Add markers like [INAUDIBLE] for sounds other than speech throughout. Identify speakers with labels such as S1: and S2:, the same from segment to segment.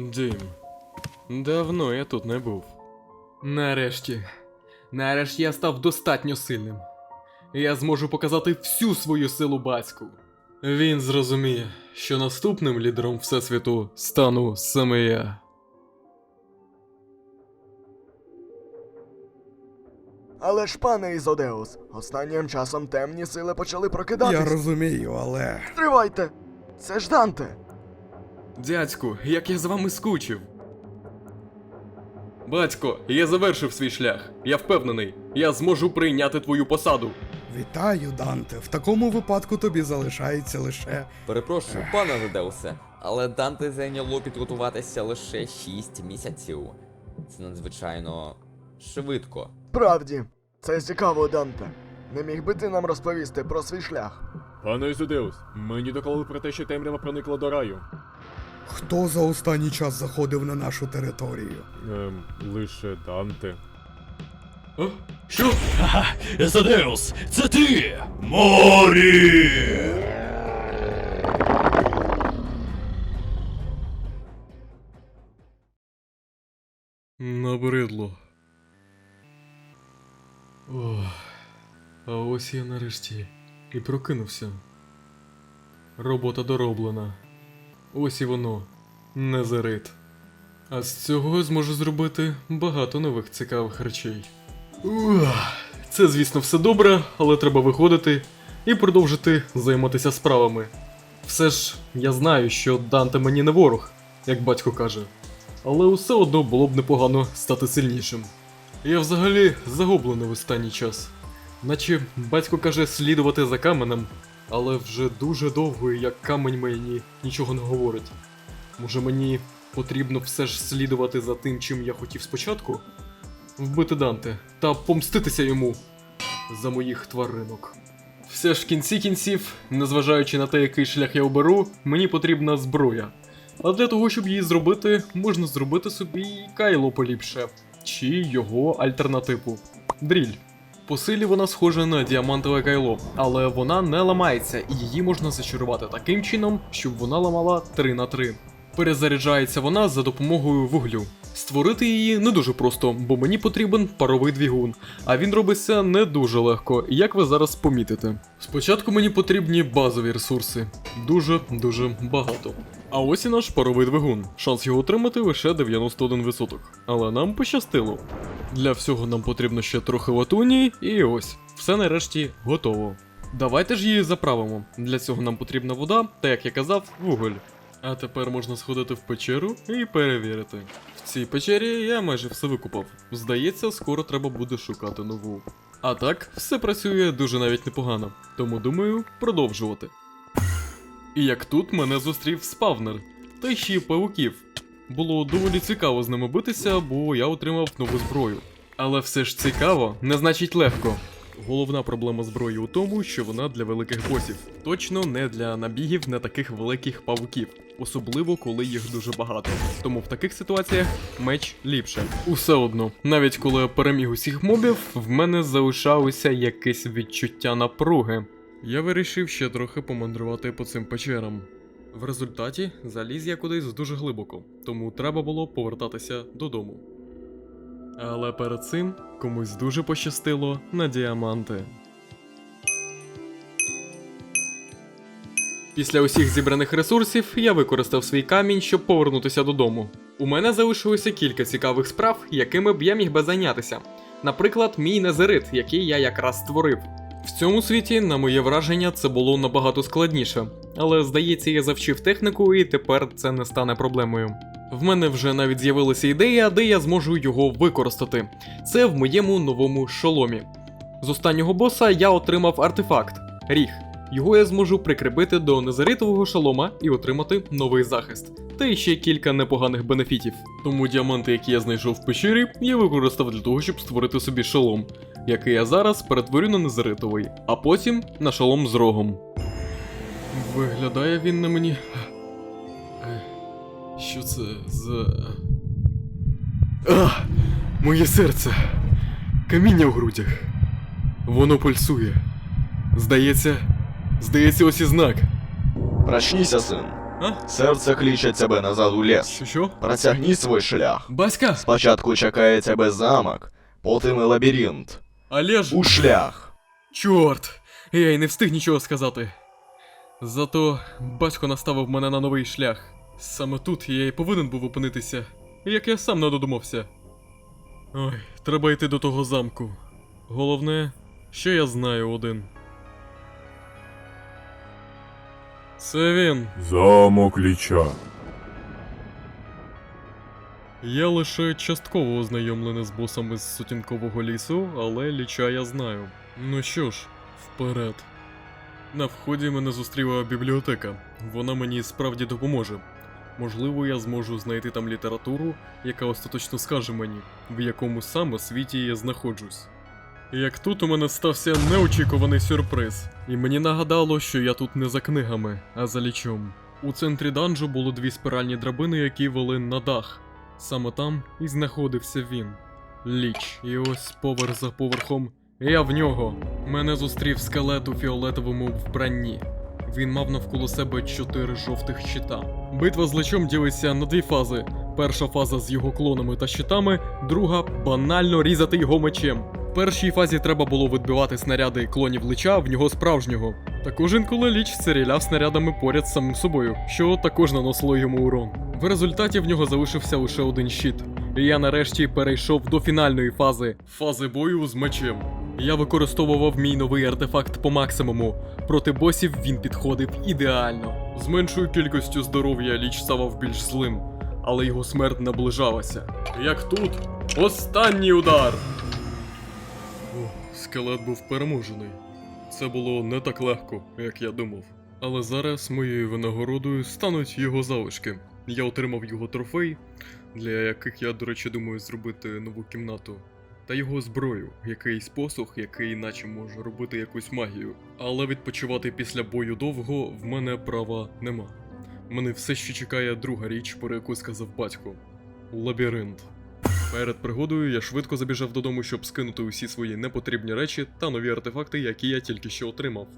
S1: Дім. Давно я тут не був. Нарешті. Нарешті я став достатньо сильним. Я зможу показати всю свою силу батьку. Він зрозуміє, що наступним лідером Всесвіту стану саме я.
S2: Але ж, пане Ізодеус, останнім часом темні сили почали прокидатись.
S3: Я розумію, але.
S2: Тривайте! Це ж Данте!
S1: Дядьку, як я з вами скучив. Батько, я завершив свій шлях. Я впевнений, я зможу прийняти твою посаду.
S3: Вітаю, Данте. В такому випадку тобі залишається лише.
S4: Перепрошую, пане Ведеусе, але Данте зайняло підготуватися лише 6 місяців. Це надзвичайно швидко.
S2: Правді, це цікаво, Данте. Не міг би ти нам розповісти про свій шлях?
S5: Пане Ізодеус, мені докололи про те, що темрява проникла до раю.
S3: Хто за останній час заходив на нашу територію?
S5: Ем, лише Данте.
S1: А? Що? [LAUGHS]
S6: Езодеус, це ти! Морі!
S1: Набридло. Ох, а ось я нарешті і прокинувся. Робота дороблена. Ось і воно. Незерит. А з цього я зможу зробити багато нових цікавих речей. Ух, це, звісно, все добре, але треба виходити і продовжити займатися справами. Все ж я знаю, що Данте мені не ворог, як батько каже. Але усе одно було б непогано стати сильнішим. Я взагалі загублений в останній час. Наче батько каже слідувати за каменем, але вже дуже довго, і як камень мені нічого не говорить. Може мені потрібно все ж слідувати за тим, чим я хотів спочатку? Вбити Данте та помститися йому за моїх тваринок. Все ж в кінці кінців, незважаючи на те, який шлях я оберу, мені потрібна зброя. А для того, щоб її зробити, можна зробити собі кайло поліпше, чи його альтернативу. Дріль. По силі вона схожа на діамантове кайло, але вона не ламається, і її можна зачарувати таким чином, щоб вона ламала 3 на 3. Перезаряджається вона за допомогою вуглю. Створити її не дуже просто, бо мені потрібен паровий двигун, а він робиться не дуже легко, як ви зараз помітите. Спочатку мені потрібні базові ресурси. Дуже дуже багато. А ось і наш паровий двигун. Шанс його отримати лише 91%. Але нам пощастило. Для всього нам потрібно ще трохи латуні, і ось, все нарешті готово. Давайте ж її заправимо. Для цього нам потрібна вода, та як я казав, вуголь. А тепер можна сходити в печеру і перевірити. В цій печері я майже все викупав. Здається, скоро треба буде шукати нову. А так, все працює дуже навіть непогано, тому думаю, продовжувати. І як тут мене зустрів спавнер, та ще й павуків. Було доволі цікаво з ними битися, бо я отримав нову зброю. Але все ж цікаво, не значить легко. Головна проблема зброї у тому, що вона для великих босів. Точно не для набігів на таких великих павуків, особливо коли їх дуже багато. Тому в таких ситуаціях меч ліпше. Усе одно, навіть коли я переміг усіх мобів, в мене залишалося якесь відчуття напруги. Я вирішив ще трохи помандрувати по цим печерам. В результаті заліз я кудись дуже глибоко, тому треба було повертатися додому. Але перед цим комусь дуже пощастило на діаманти. Після усіх зібраних ресурсів я використав свій камінь, щоб повернутися додому. У мене залишилося кілька цікавих справ, якими б я міг би зайнятися. Наприклад, мій незерит, який я якраз створив. В цьому світі, на моє враження, це було набагато складніше, але здається, я завчив техніку і тепер це не стане проблемою. В мене вже навіть з'явилася ідея, де я зможу його використати. Це в моєму новому шоломі. З останнього боса я отримав артефакт ріг. Його я зможу прикріпити до незаритового шолома і отримати новий захист. Та ще кілька непоганих бенефітів. Тому діаманти, які я знайшов в печері, я використав для того, щоб створити собі шолом, який я зараз перетворю на незаритовий, а потім на шолом з рогом. Виглядає він на мені. Що це за. А! Моє серце! Каміння в грудях. Воно пульсує. Здається. Здається, ось і знак.
S2: Прачніся, син.
S1: А?
S2: Серце кличе тебе назад у ліс.
S1: Що що?
S2: Протягни свій шлях.
S1: Баська!
S2: Спочатку чекає тебе замок, потім і лабіринт.
S1: Але ж.
S2: У шлях.
S1: Чорт! Я й не встиг нічого сказати. Зато батько наставив мене на новий шлях. Саме тут я і повинен був опинитися, як я сам не додумався. Ой, треба йти до того замку. Головне, що я знаю один. Це він.
S6: Замок ліча.
S1: Я лише частково ознайомлений з босами з сутінкового лісу, але ліча я знаю. Ну що ж, вперед. На вході мене зустріла бібліотека. Вона мені справді допоможе. Можливо, я зможу знайти там літературу, яка остаточно скаже мені, в якому саме світі я знаходжусь. Як тут у мене стався неочікуваний сюрприз, і мені нагадало, що я тут не за книгами, а за лічом. У центрі данжу було дві спиральні драбини, які вели на дах. Саме там і знаходився він. Ліч. І ось поверх за поверхом. Я в нього. Мене зустрів скелет у фіолетовому вбранні. Він мав навколо себе чотири жовтих щита. Битва з личом ділиться на дві фази. Перша фаза з його клонами та щитами, друга банально різати його мечем. В першій фазі треба було відбивати снаряди клонів лича в нього справжнього. Також інколи ліч стріляв снарядами поряд з самим собою, що також наносило йому урон. В результаті в нього залишився лише один щит. І я нарешті перейшов до фінальної фази фази бою з мечем. Я використовував мій новий артефакт по максимуму. Проти босів він підходив ідеально. З меншою кількістю здоров'я ліч ставав більш злим, але його смерть наближалася. Як тут? Останній удар! Скелет був переможений. Це було не так легко, як я думав. Але зараз моєю винагородою стануть його залишки. Я отримав його трофей, для яких я, до речі, думаю зробити нову кімнату. Та його зброю, якийсь посух, який наче може робити якусь магію. Але відпочивати після бою довго в мене права нема. Мене все ще чекає друга річ, про яку сказав батько лабіринт. Перед пригодою я швидко забіжав додому, щоб скинути усі свої непотрібні речі та нові артефакти, які я тільки що отримав.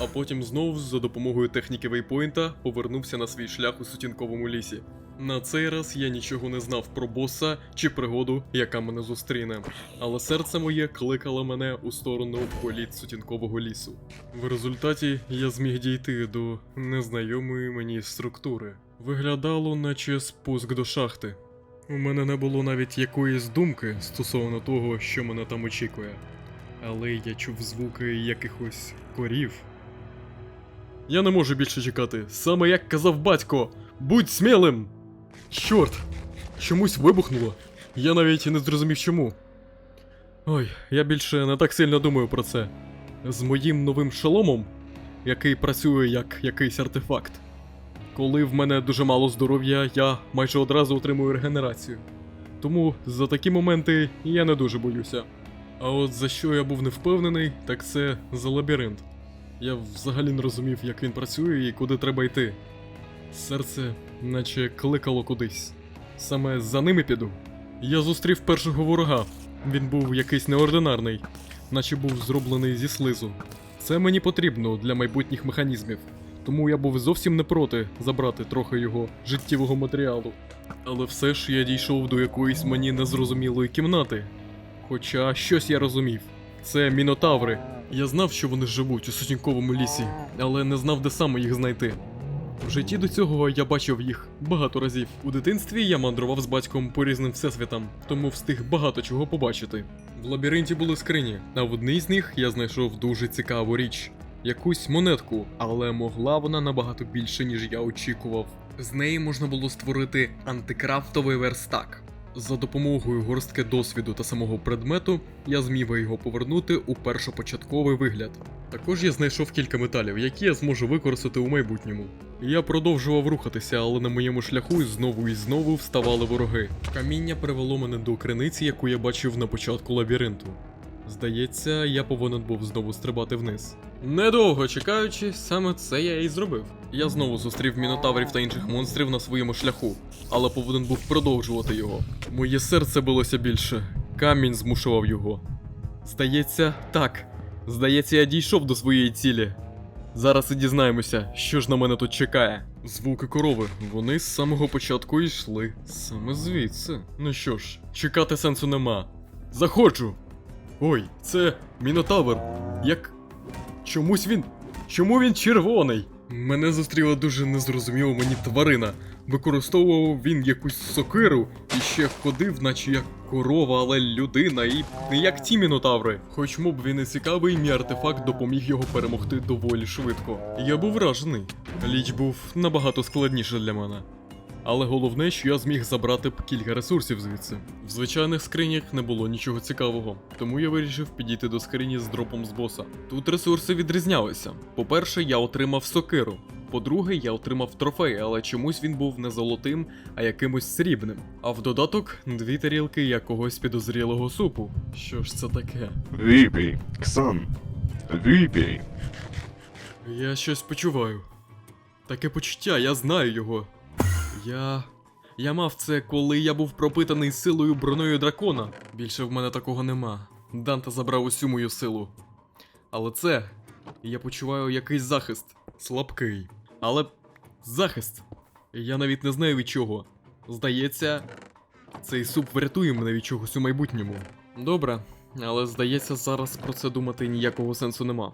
S1: А потім знову за допомогою техніки вейпоінта повернувся на свій шлях у сутінковому лісі. На цей раз я нічого не знав про боса чи пригоду, яка мене зустріне, але серце моє кликало мене у сторону політ сутінкового лісу. В результаті я зміг дійти до незнайомої мені структури. Виглядало, наче спуск до шахти. У мене не було навіть якоїсь думки стосовно того, що мене там очікує. Але я чув звуки якихось корів. Я не можу більше чекати. Саме як казав батько, будь смілим! Чорт! Чомусь вибухнуло. Я навіть не зрозумів чому. Ой, я більше не так сильно думаю про це. З моїм новим шоломом, який працює як якийсь артефакт. Коли в мене дуже мало здоров'я, я майже одразу отримую регенерацію. Тому за такі моменти я не дуже боюся. А от за що я був не впевнений, так це за лабіринт. Я взагалі не розумів, як він працює і куди треба йти. Серце наче кликало кудись. Саме за ними піду. Я зустрів першого ворога. Він був якийсь неординарний, наче був зроблений зі слизу. Це мені потрібно для майбутніх механізмів, тому я був зовсім не проти забрати трохи його життєвого матеріалу. Але все ж я дійшов до якоїсь мені незрозумілої кімнати. Хоча щось я розумів. Це мінотаври. Я знав, що вони живуть у сутінковому лісі, але не знав, де саме їх знайти. В житті до цього я бачив їх багато разів. У дитинстві я мандрував з батьком по різним всесвітам, тому встиг багато чого побачити. В лабіринті були скрині, а в одній з них я знайшов дуже цікаву річ. Якусь монетку, але могла вона набагато більше, ніж я очікував. З неї можна було створити антикрафтовий верстак. За допомогою горстки досвіду та самого предмету я зміг його повернути у першопочатковий вигляд. Також я знайшов кілька металів, які я зможу використати у майбутньому. Я продовжував рухатися, але на моєму шляху знову і знову вставали вороги. Каміння привело мене до криниці, яку я бачив на початку лабіринту. Здається, я повинен був знову стрибати вниз. Недовго чекаючи, саме це я і зробив. Я знову зустрів мінотаврів та інших монстрів на своєму шляху, але повинен був продовжувати його. Моє серце билося більше, камінь змушував його. Здається, так. Здається, я дійшов до своєї цілі. Зараз і дізнаємося, що ж на мене тут чекає. Звуки корови, вони з самого початку йшли саме звідси. Ну що ж, чекати сенсу нема. Заходжу! Ой, це Мінотавр. Як. Чомусь він. Чому він червоний? Мене зустріла дуже незрозуміла мені тварина. Використовував він якусь сокиру і ще ходив, наче як корова, але людина, і не як ті мінотаври. Хоч моб він і цікавий, мій артефакт допоміг його перемогти доволі швидко. Я був вражений. Ліч був набагато складніше для мене. Але головне, що я зміг забрати кілька ресурсів звідси. В звичайних скринях не було нічого цікавого, тому я вирішив підійти до скрині з дропом з боса. Тут ресурси відрізнялися. По-перше, я отримав сокиру. По-друге, я отримав трофей, але чомусь він був не золотим, а якимось срібним. А в додаток дві тарілки якогось підозрілого супу. Що ж це таке?
S7: Випій, Ксан. Випій.
S1: Я щось почуваю. Таке почуття, я знаю його. Я. Я мав це, коли я був пропитаний силою броною дракона. Більше в мене такого нема. Данте забрав усю мою силу. Але це. Я почуваю якийсь захист. Слабкий. Але. захист. Я навіть не знаю від чого. Здається, цей суп врятує мене від чогось у майбутньому. Добре, але здається, зараз про це думати ніякого сенсу нема.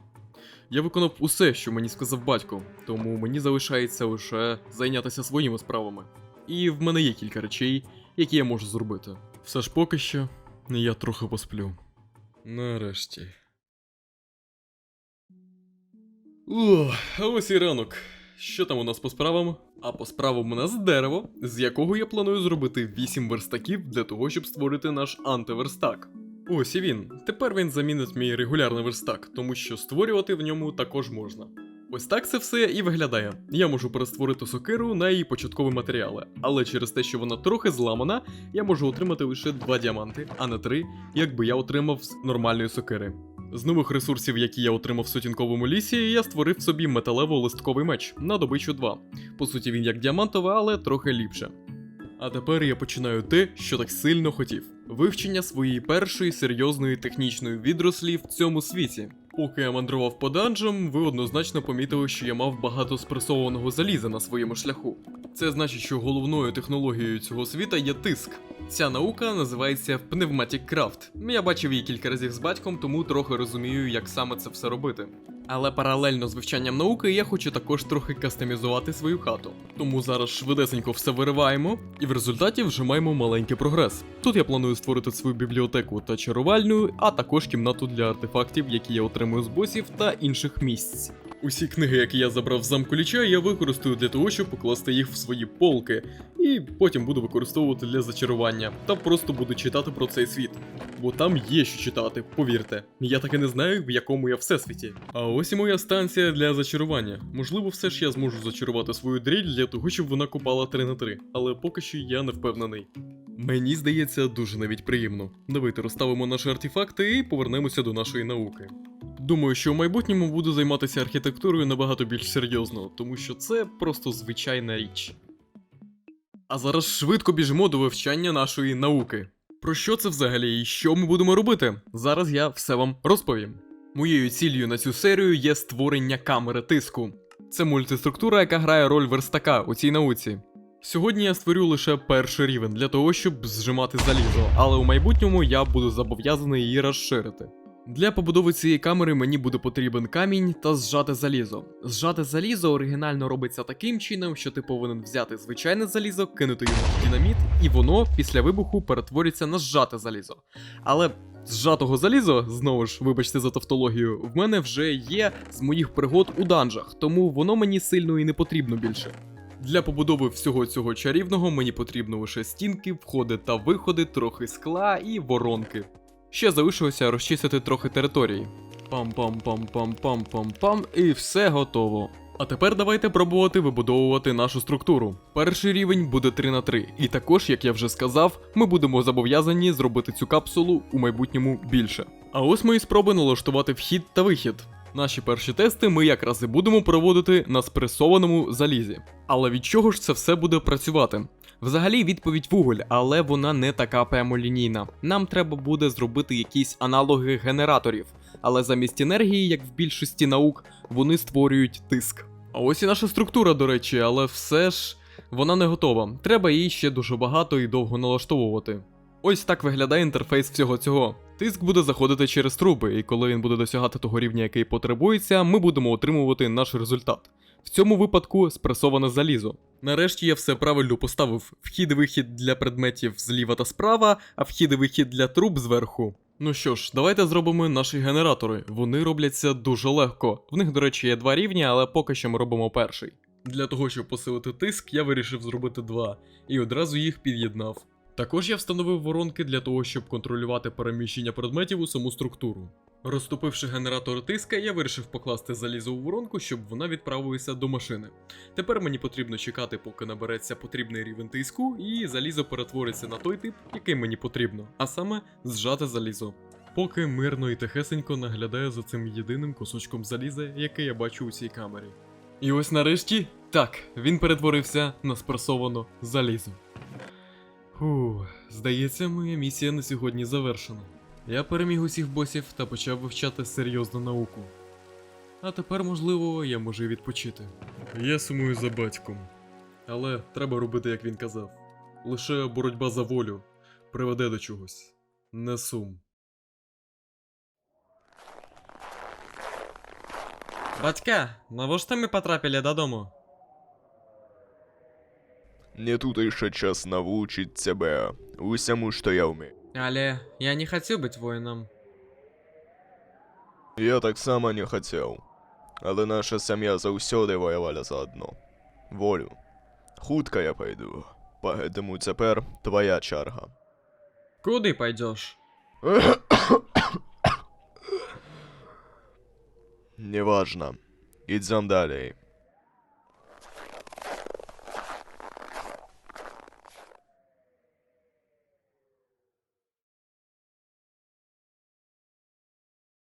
S1: Я виконав усе, що мені сказав батько, тому мені залишається лише зайнятися своїми справами. І в мене є кілька речей, які я можу зробити. Все ж поки що, я трохи посплю. Нарешті. Ох, ось і ранок. Що там у нас по справам? А по справам у нас дерево, з якого я планую зробити 8 верстаків для того, щоб створити наш антиверстак. Ось і він. Тепер він замінить мій регулярний верстак, тому що створювати в ньому також можна. Ось так це все і виглядає. Я можу перестворити сокиру на її початкові матеріали, але через те, що вона трохи зламана, я можу отримати лише 2 діаманти, а не 3, якби я отримав з нормальної сокири. З нових ресурсів, які я отримав в сутінковому лісі, я створив собі металево-листковий меч на добичу 2. По суті, він як діамантовий, але трохи ліпше. А тепер я починаю те, що так сильно хотів: вивчення своєї першої серйозної технічної відрослі в цьому світі. Поки я мандрував по данжам, ви однозначно помітили, що я мав багато спресованого заліза на своєму шляху. Це значить, що головною технологією цього світа є тиск. Ця наука називається Pneumatic Craft. Я бачив її кілька разів з батьком, тому трохи розумію, як саме це все робити. Але паралельно з вивчанням науки я хочу також трохи кастомізувати свою хату. Тому зараз швидесенько все вириваємо, і в результаті вже маємо маленький прогрес. Тут я планую створити свою бібліотеку та чарувальню, а також кімнату для артефактів, які я отримую з босів та інших місць. Усі книги, які я забрав з замку ліча, я використаю для того, щоб покласти їх в свої полки, і потім буду використовувати для зачарування, та просто буду читати про цей світ. Бо там є що читати, повірте. Я таки не знаю, в якому я всесвіті. А ось і моя станція для зачарування. Можливо, все ж я зможу зачарувати свою дріль для того, щоб вона купала 3 на 3, але поки що я не впевнений. Мені здається, дуже навіть приємно. Давайте розставимо наші артефакти і повернемося до нашої науки. Думаю, що в майбутньому буду займатися архітектурою набагато більш серйозно, тому що це просто звичайна річ. А зараз швидко біжимо до вивчання нашої науки. Про що це взагалі і що ми будемо робити? Зараз я все вам розповім. Моєю ціллю на цю серію є створення камери тиску. Це мультиструктура, яка грає роль верстака у цій науці. Сьогодні я створю лише перший рівень для того, щоб зжимати залізо, але у майбутньому я буду зобов'язаний її розширити. Для побудови цієї камери мені буде потрібен камінь та зжате залізо. Зжате залізо оригінально робиться таким чином, що ти повинен взяти звичайне залізо, кинути йому в динаміт, і воно після вибуху перетвориться на зжате залізо. Але зжатого заліза, знову ж, вибачте за тавтологію, в мене вже є з моїх пригод у данжах, тому воно мені сильно і не потрібно більше. Для побудови всього цього чарівного мені потрібно лише стінки, входи та виходи, трохи скла і воронки. Ще залишилося розчистити трохи території. Пам-пам-пам-пам-пам-пам-пам, і все готово. А тепер давайте пробувати вибудовувати нашу структуру. Перший рівень буде 3 на 3, і також, як я вже сказав, ми будемо зобов'язані зробити цю капсулу у майбутньому більше. А ось мої спроби налаштувати вхід та вихід. Наші перші тести ми якраз і будемо проводити на спресованому залізі. Але від чого ж це все буде працювати? Взагалі відповідь вуголь, але вона не така прямолінійна. Нам треба буде зробити якісь аналоги генераторів, але замість енергії, як в більшості наук, вони створюють тиск. А ось і наша структура, до речі, але все ж вона не готова. Треба її ще дуже багато і довго налаштовувати. Ось так виглядає інтерфейс всього цього. Тиск буде заходити через труби, і коли він буде досягати того рівня, який потребується, ми будемо отримувати наш результат. В цьому випадку спресоване залізо. Нарешті я все правильно поставив вхід і вихід для предметів зліва та справа, а вхід і вихід для труб зверху. Ну що ж, давайте зробимо наші генератори. Вони робляться дуже легко. В них, до речі, є два рівні, але поки що ми робимо перший. Для того, щоб посилити тиск, я вирішив зробити два і одразу їх під'єднав. Також я встановив воронки для того, щоб контролювати переміщення предметів у саму структуру. Розтопивши генератор тиска, я вирішив покласти залізо у воронку, щоб вона відправилася до машини. Тепер мені потрібно чекати, поки набереться потрібний рівень тиску, і залізо перетвориться на той тип, який мені потрібно, а саме зжате залізо. Поки мирно і тихесенько наглядаю за цим єдиним кусочком заліза, який я бачу у цій камері. І ось нарешті, так, він перетворився на спресовано залізо. Фу, здається, моя місія на сьогодні завершена. Я переміг усіх босів та почав вивчати серйозну науку. А тепер, можливо, я можу відпочити. Я сумую за батьком. Але треба робити, як він казав. Лише боротьба за волю приведе до чогось. Не сум. Батька, навошта ми потрапили додому?
S2: Не тутайший час навчить тебе усьому, що я вмію.
S1: Але я не хотів бути воїном.
S2: Я так само не хотів. Але наша сім'я заўсёды воювала заодно. Волю. Хутка я пойду. Поэтому тепер твоя черга.
S1: Куди пойдеш? [COUGHS]
S2: Неважно. Ідем далі.